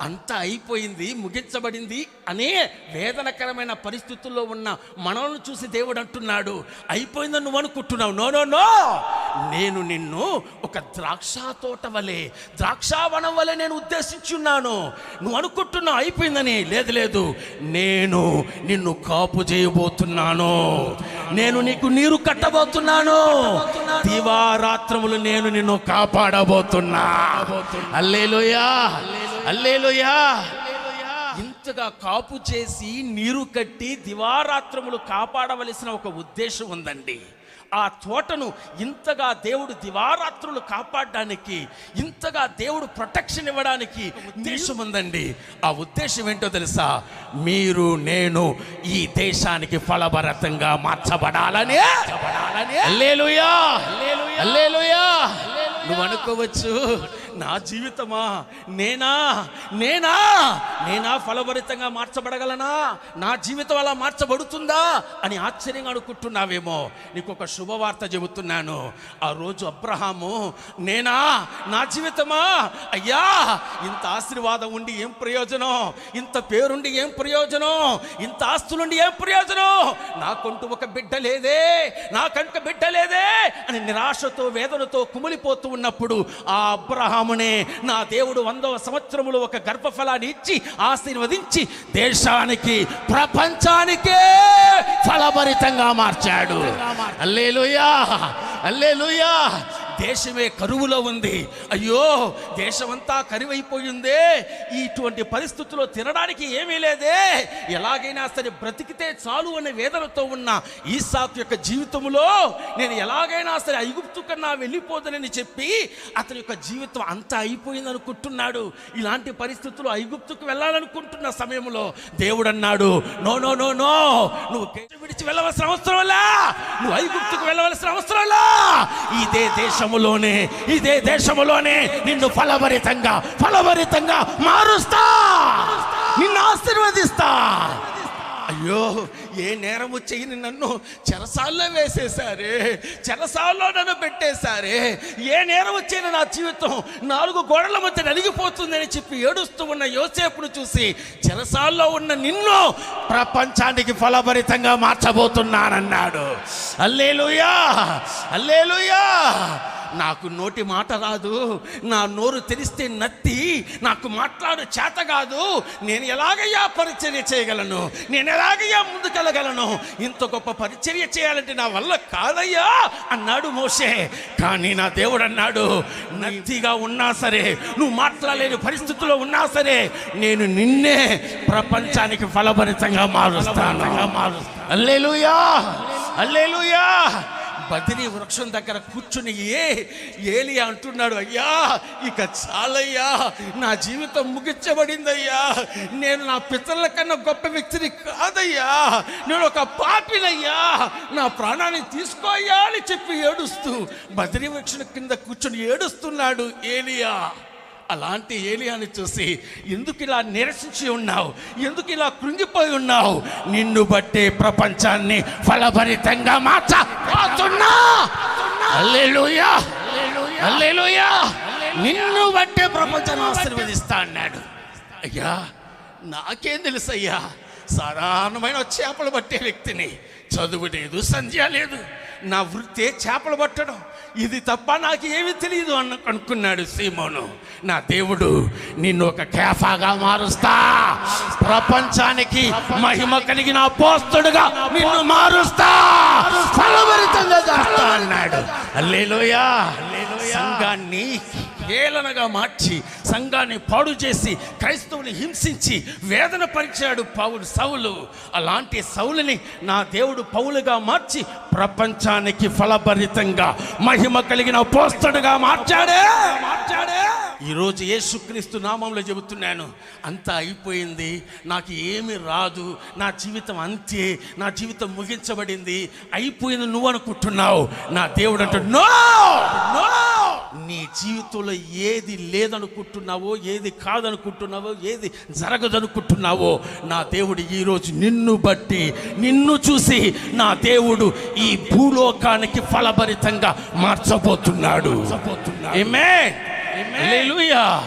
అంతా అయిపోయింది ముగించబడింది అనే వేదనకరమైన పరిస్థితుల్లో ఉన్న మనల్ని చూసి దేవుడు అంటున్నాడు అయిపోయిందని నువ్వు అనుకుంటున్నావు. No no no! నేను నిన్ను ఒక ద్రాక్ష తోట వలె ద్రాక్షావనం వలె నేను ఉద్దేశించున్నాను. నువ్వు అనుకుంటున్నావు అయిపోయిందని? లేదు లేదు. నేను నిన్ను కాపు చేయబోతున్నాను. నేను నీకు నీరు కట్టబోతున్నాను. దివారాత్రములు నేను నిన్ను కాపాడబోతున్నా. అల్లేలుయా అల్లేలుయా ఇంతగా కాపు చేసి నీరు కట్టి దివారాత్రములు కాపాడవలసిన ఒక ఉద్దేశం ఉందండి. ఆ తోటను ఇంతగా దేవుడు దివారాత్రులు కాపాడడానికి ఇంతగా దేవుడు ప్రొటెక్షన్ ఇవ్వడానికి ఉద్దేశం? ఉందండి. ఆ ఉద్దేశం ఏంటో తెలుసా? మీరు నేను ఈ దేశానికి ఫలభరితంగా మార్చబడాలని? నువ్వు అనుకోవచ్చు నా జీవితమా? నేనా? నేనా? నేనా ఫలభరితంగా మార్చబడగలనా? నా జీవితం అలా మార్చబడుతుందా? అని ఆశ్చర్యంగా అనుకుంటున్నావేమో. నీకు ఒక శుభవార్త చెబుతున్నాను. ఆ రోజు అబ్రహాము నేనా? నా జీవితమా? అయ్యా ఇంత ఆశీర్వాదం ఉండి ఏం ప్రయోజనం? ఇంత పేరుండి ఏం ప్రయోజనం? ఇంత ఆస్తులుండి ఏం ప్రయోజనం? నాకంటూ ఒక బిడ్డ లేదే నాకంటూ బిడ్డ లేదే అని నిరాశతో వేదనతో కుమిలిపోతూ ఉన్నప్పుడు ఆ అబ్రహం అబ్రహామునే నా దేవుడు వందవ సంవత్సరములు ఒక గర్భఫలాన్ని ఇచ్చి ఆశీర్వదించి దేశానికి ప్రపంచానికే ఫలభరితంగా మార్చాడు. అల్లేలుయా అల్లేలుయా దేశమే కరువులో ఉంది. అయ్యో దేశమంతా కరువైపోయిందే. ఇటువంటి పరిస్థితుల్లో తినడానికి ఏమీ లేదే. ఎలాగైనా సరే బ్రతికితే చాలు అనే వేదనతో ఉన్న ఈసాత్ యొక్క జీవితంలో నేను ఎలాగైనా సరే ఐగుప్తు కన్నా వెళ్ళిపోదనని చెప్పి అతని యొక్క జీవితం అంతా అయిపోయింది అనుకుంటున్నాడు ఇలాంటి పరిస్థితుల్లో ఐగుప్తుకు వెళ్ళాలనుకుంటున్న సమయంలో దేవుడు అన్నాడు నో నో నో నో నువ్వు దేశం వెళ్ళవలసిన అవసరం నువ్వు ఐగుప్తుకు వెళ్ళవలసిన అవసరంలా ఇదే దేశములోనే ఇదే దేశములోనే నిన్ను ఫలభరితంగా ఫలభరితంగా మారుస్తా నిన్ను ఆశీర్వదిస్తా. అయ్యో ఏ నేరము చేయని నన్ను చెరసాల్లో వేసేశారే చెరసాల్లో నన్ను పెట్టేశారే. ఏ నేరం వచ్చిన నా జీవితం నాలుగు గోడల మధ్య నలిగిపోతుందని చెప్పి ఏడుస్తూ ఉన్న యోసేపును చూసి చెరసాల్లో ఉన్న నిన్ను ప్రపంచానికి ఫలభరితంగా మార్చబోతున్నానన్నాడు. అల్లేలుయా అల్లేలుయా నాకు నోటి మాట రాదు. నా నోరు తెరిస్తే నత్తి. నాకు మాట్లాడు చేత కాదు. నేను ఎలాగయ్యా పరిచర్య చేయగలను? నేను ఎలాగయ్యా ముందుకెళ్ళగలను? ఇంత గొప్ప పరిచర్య చేయాలంటే నా వల్ల కాదయ్యా అన్నాడు మోషే. కానీ నా దేవుడు అన్నాడు నత్తిగా ఉన్నా సరే నువ్వు మాట్లాడలేని పరిస్థితుల్లో ఉన్నా సరే నేను నిన్నే ప్రపంచానికి ఫలభరితంగా మారుస్తాను. అల్లేలుయా అల్లేలుయా బదిరి వృక్షం దగ్గర కూర్చుని ఏ ఏలి అంటున్నాడు అయ్యా ఇక చాలయ్యా నా జీవితం ముగించబడిందయ్యా. నేను నా పితరుల కన్నా గొప్ప వ్యక్తిని కాదయ్యా. నేను ఒక పాపినయ్యా. నా ప్రాణాన్ని తీసుకోయ్యా అని చెప్పి ఏడుస్తూ బదిరి వృక్షం కింద కూర్చుని ఏడుస్తున్నాడు ఏలియా. అలాంటి ఏలియాని చూసి ఎందుకు ఇలా నిరసించి ఉన్నావు? ఎందుకు ఇలా కృంగిపోయి ఉన్నావు? నిన్ను బట్టే ప్రపంచాన్ని ఫలభరితంగా మార్చున్నా! నిన్ను బట్టే ప్రపంచాన్ని ఆశీర్వదిస్తా అన్నాడు. అయ్యా నాకేం తెలుసు అయ్యా సాధారణమైన చేపలు పట్టే వ్యక్తిని. చదువు లేదు సంధ్య లేదు. నా వృత్తే చేపలు పట్టడం. ఇది తప్ప నాకు ఏమీ తెలియదు అన్న అనుకున్నాడు సీమోను. నా దేవుడు నిన్ను ఒక కేఫాగా మారుస్తా. ప్రపంచానికి మహిమ కలిగిన పోస్తుడుగా నిన్ను మారుస్తా. ఫలభరితంగా చేస్తా అన్నాడు. అల్లేలోయా సంఘాన్ని హేళనగా మార్చి సంఘాన్ని పాడు చేసి క్రైస్తవుని హింసించి వేదన పరిచాడు పౌలు సౌలు. అలాంటి సౌలుని నా దేవుడు పౌలుగా మార్చి ప్రపంచానికి ఫలభరితంగా మహిమ కలిగిన పోస్తడుగా మార్చాడే! మార్చాడే! ఈరోజు యేసుక్రీస్తు నామంలో చెబుతున్నాను అంతా అయిపోయింది నాకు ఏమి రాదు నా జీవితం అంతే నా జీవితం ముగించబడింది అయిపోయింది నువ్వు అనుకుంటున్నావు నా దేవుడు అంటాడు నో! నో! జీవితంలో ఏది లేదనుకుంటున్నావో ఏది కాదనుకుంటున్నావో ఏది జరగదనుకుంటున్నావో నా దేవుడు ఈరోజు నిన్ను బట్టి నిన్ను చూసి నా దేవుడు ఈ భూలోకానికి ఫలభరితంగా మార్చబోతున్నాడు. హల్లెలూయా